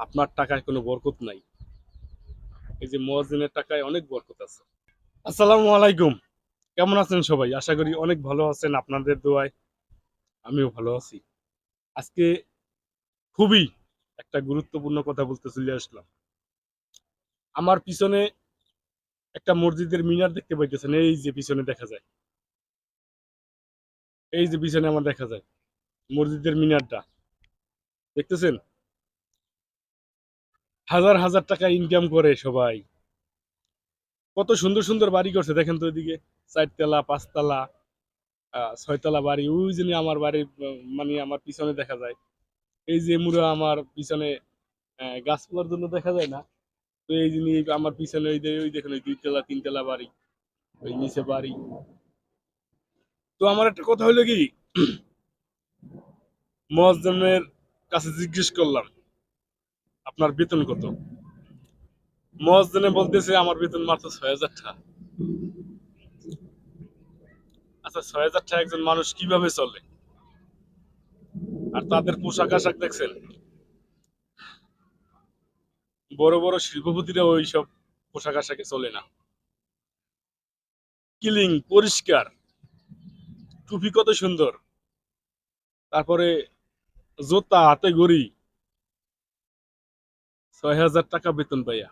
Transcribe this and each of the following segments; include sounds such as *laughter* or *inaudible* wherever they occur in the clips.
আপনার টাকায় কোনো বরকত নাই। এই যে মহাজিনের টাকায় অনেক বরকত আছে। আসসালামু আলাইকুম। কেমন আছেন সবাই? আশা করি অনেক ভালো আছেন আপনাদের দোয়ায়। আমিও ভালো আছি। আজকে খুবই একটা গুরুত্বপূর্ণ কথা বলতে চলে আসলাম। আমার পিছনে একটা মসজিদের মিনার দেখতে পাইতেছেন। এই যে পিছনে দেখা যায়। এই যে পিছনে আমার দেখা যায়। মসজিদের মিনারটা। দেখতেছেন? হাজার হাজার টাকা ইনকাম করে সবাই। কত সুন্দর সুন্দর বাড়ি করছে দেখেন তো ওইদিকে চারতলা পাঁচতলা ছয়তলা বাড়ি ওই জন্য আমার উম, মানে আমার পিছনে দেখা যায়। এই যে মুড়া আমার পিছনে গাছপালার জন্য দেখা যায় না। তো এই জন্য আমার পিছনে ওই যে ওই দেখেন ওই দুইতলা তিনতলা বাড়ি ওই নিচে বাড়ি। তো আমার একটা কথা হলো কি? *clears throat* মহাজনের কাছে জিজ্ঞেস করলাম আপনার বেতন কত? মহাজনে বলতেছে, আমার বেতন মাত্র ছয় হাজার টাকা। আচ্ছা ছয় হাজার টাকা একজন মানুষ কীভাবে চলে? আর তাদের পোশাক আশাক দেখছেন? বড় বড় শিল্পপতিরা ওই সব পোশাক আশাকে চলে না। কিলিং, পরিষ্কার, টুপি কত সুন্দর। তারপরে জোতা, হাতে গড়ি ছয় হাজার টাকা বেতন পাইয়া।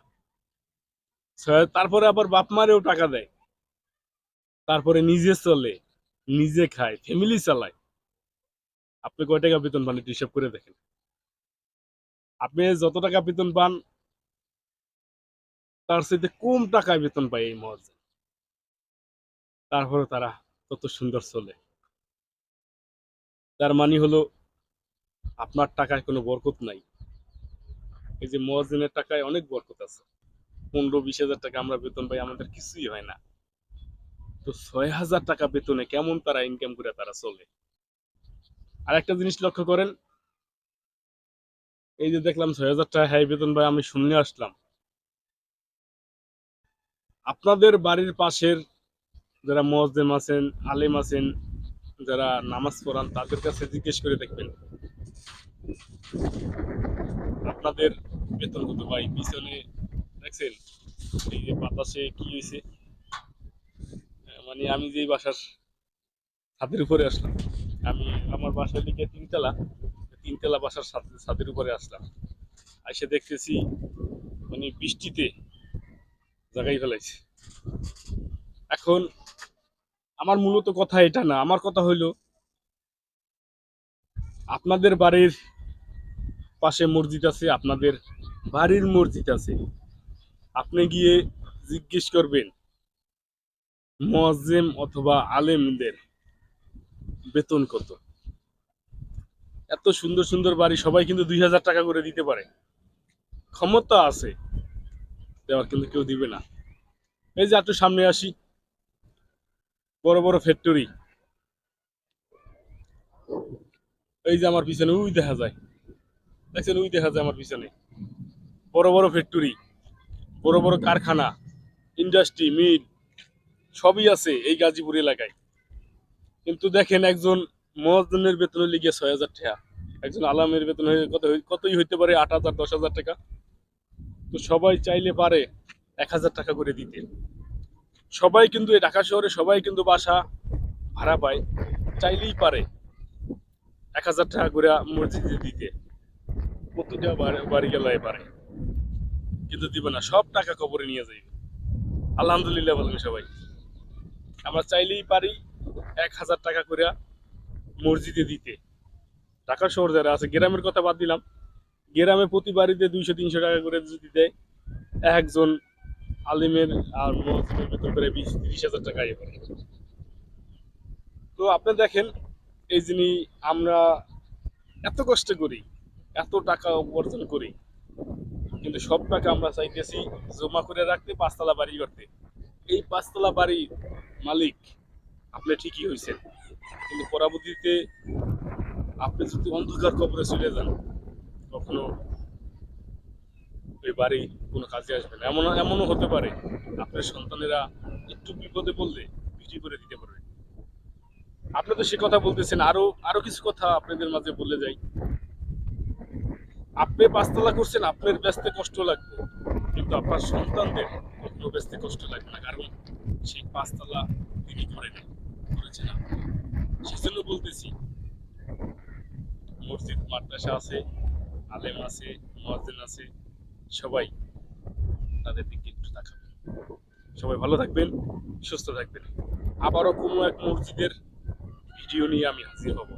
ছয় তারপরে আবার বাপ মারেও টাকা দেয়। তারপরে নিজে চলে, নিজে খায় ফ্যামিলি চালায়। আপনি কয় টাকা বেতন পান একটু হিসাব করে দেখেন। আপনি যত টাকা বেতন পান, তার সাথে কম টাকায় বেতন পায় এই মহাজন। তারপরে তারা তত সুন্দর চলে। তার মানে হলো, আপনার টাকায় কোনো বরকত নাই। এই যে মহাজনের টাকায় অনেক বরকত আছে। পনেরো, বিশ হাজার টাকা আমরা বেতন পাই, আমাদের কিছুই হয় না। তো ছয় হাজার টাকা বেতনে কেমন তারা ইনকাম করে তারা চলে? আর একটা জিনিস লক্ষ্য করেন, এই যে দেখলাম ছয় হাজার টাকা হ্যাঁ বেতন পাই, আমি শুনে আসলাম। আপনাদের বাড়ির পাশের যারা মজদেম আছেন, আলেম আছেন, যারা নামাজ পড়ান, তাদের কাছে জিজ্ঞেস করে দেখবেন। আপনাদের বেতন ভাই, পিছনে দেখছেন? এই যে বাতাসে কি হয়েছে? মানে আমি যেই বাসার ছাদের উপরে আসলাম, আমি আমার বাসার দিকে তিনতলা তিনতলা বাসার ছাদের উপরে আসলাম। এসে দেখতেছি মানে বৃষ্টিতে জায়গায় ফেলাইছে। এখন আমার মূলত কথা এটা না, আমার কথা হইল, আপনাদের বাড়ির পাশে মসজিদ আছে, আপনাদের বাড়ির মসজিদ আছে। আপনি গিয়ে জিজ্ঞেস করবেন, মোয়াজ্জেম অথবা আলেমদের বেতন কত? এত সুন্দর সুন্দর বাড়ি, সবাই কিন্তু দুই হাজার টাকা করে দিতে পারে। ক্ষমতা আছে, দেওয়ার কিন্তু কেউ দিবে না। এই যে একটু সামনে আসি, বড় বড় ফ্যাক্টরি এই যে আমার পিছনে উই দেখা যায়। দেখছেন, ওই দেখা যায় আমার পিছনে। বড় বড় ফ্যাক্টরি বড় বড় কারখানা ইন্ডাস্ট্রি মিল সবই আছে এই গাজীপুর এলাকায়। কিন্তু দেখেন একজন মহাজনের বেতন হলে গিয়ে ছয় হাজার টাকা, একজন আলামের বেতন হয়ে কত কতই হইতে পারে? আট হাজার, দশ হাজার টাকা। তো সবাই চাইলে পারে এক হাজার টাকা করে দিতে। সবাই কিন্তু এই ঢাকা শহরে সবাই কিন্তু বাসা ভাড়া পায়, চাইলেই পারে এক হাজার টাকা করে মসজিদে দিতে। প্রতিটা বাড়ি- গেলে পারে কিন্তু দিবে না, সব টাকা কবরে নিয়ে যাইবে। আলহামদুলিল্লাহ বলেন সবাই। আমরা চাইলেই পারি এক হাজার টাকা করে মসজিদে দিতে। ঢাকা শহর যারা আছে, গ্রামের কথা বাদ দিলাম। গ্রামে প্রতি বাড়িতে দুইশো, তিনশো টাকা করে যদি দেয়, একজন আলিমের আর মসজিদের বেতন করে বিশ, তিরিশ হাজার টাকা ইয়ে করে। তো আপনি দেখেন, এই যিনি আমরা এত কষ্ট করি এত টাকা উপার্জন করি। কিন্তু সব টাকা আমরা চাইতেছি জমা করে রাখতে, পাঁচতলা বাড়ি করতে। এই পাঁচতলা বাড়ির মালিক আপনি ঠিকই হয়েছেন কিন্তু পরবর্তীতে আপনি যদি অন্ধকার কবরে চলে যান, কখনো ওই বাড়ি কোনো কাজে আসবে না। এমন, এমনও হতে পারে, আপনার সন্তানেরা একটু বিপদে পড়লে বিক্রি করে দিতে পারবে। আপনি তো সে কথা বলতেছেন। আরও আরও কিছু কথা আপনাদের মাঝে বলে যাই। আপনি পাঁচতলা করছেন, আপনার ব্যস্তে কষ্ট লাগবে। কিন্তু আপনার সন্তানদের কখনো ব্যস্তে কষ্ট লাগবে না, কারণ সেই পাঁচতলা তিনি করেন করেছেন আপনি। সেজন্য বলতেছি, মসজিদ, মাদ্রাসা আছে, আলেম আছে, মুয়াজ্জিন আছে, সবাই তাদের দিকে একটু তাকাবেন সবাই ভালো থাকবেন, সুস্থ থাকবেন। আবারও কোনো এক মসজিদের ভিডিও নিয়ে আমি হাজির হব।